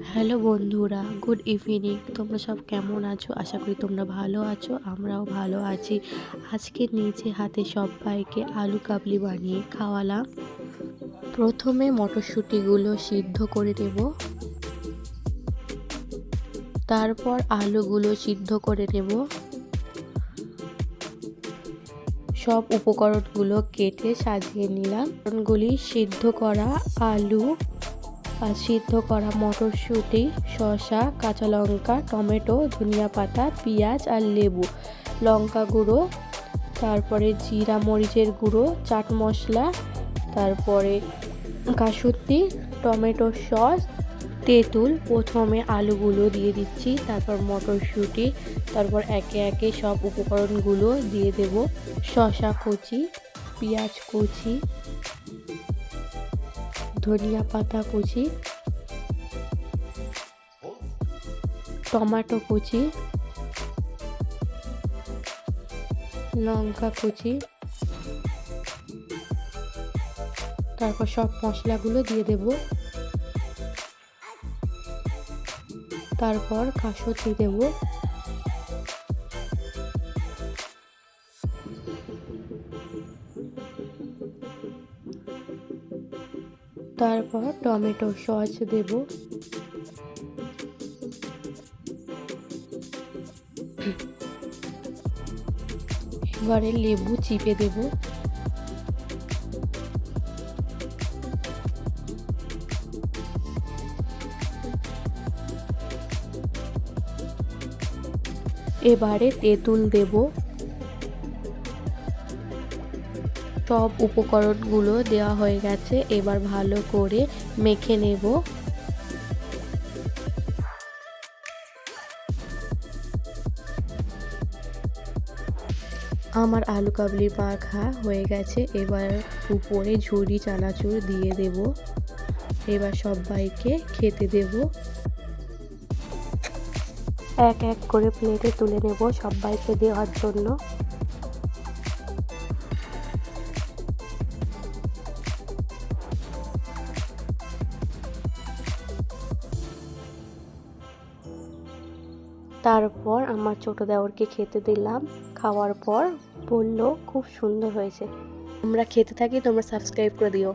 Hello বন্ধুরা, good evening. তোমরা সব কেমন আছো? আশা করি তোমরা ভালো আছো, আমরাও ভালো আছি। আজকে নিজে হাতে সবাইকে আলু কাবলি বানিয়ে খাওয়ালাম। প্রথমে মটরশুঁটিগুলো সিদ্ধ করে নেব। তারপর আলুগুলো সিদ্ধ করে নেব। সব উপকরণগুলো কেটে সাজিয়ে নিলাম। উপকরণগুলি সিদ্ধ করা আলু সিদ্ধ করা মটরশুঁটি, শসা, কাঁচা লঙ্কা, টমেটো, ধনিয়া পাতা, পেঁয়াজ আর লেবু, লঙ্কা গুঁড়ো, তারপরে জিরা, মরিচের গুঁড়ো, চাট মশলা, তারপরে কাসুতি, টমেটো সস, তেঁতুল, প্রথমে আলুগুলো দিয়ে দিচ্ছি, তারপর মটরশুঁটি, তারপর একে একে সব উপকরণগুলো দিয়ে দেব। শসা কুচি, পেঁয়াজ কুচি ধনিয়া পাতা কুচি, টমেটো কুচি, লঙ্কা কুচি, তারপর সব মশলাগুলো দিয়ে দেব। তারপর কাসুতি দেব। তারপর টমেটো সস দেব। এবারে লেবু চিপে দেব। এবারে তেঁতুল দেব। সব উপকরণগুলো দেওয়া হয়ে গেছে, এবার ভালো করে মেখে নেব। আমার আলু কাবলি মাখা হয়ে গেছে, এবার উপরে ঝুড়ি চানাচুর দিয়ে দেব। এবার সবাইকে খেতে দেব। এক এক করে প্লেটে তুলে নেব সবাইকে দেওয়ার জন্য। তারপর আমার ছোটো দেওরকে খেতে দিলাম। খাওয়ার পর বলল, খুব সুন্দর হয়েছে। তোমরা খেতে থাকি, তোমরা সাবস্ক্রাইব করে দিও।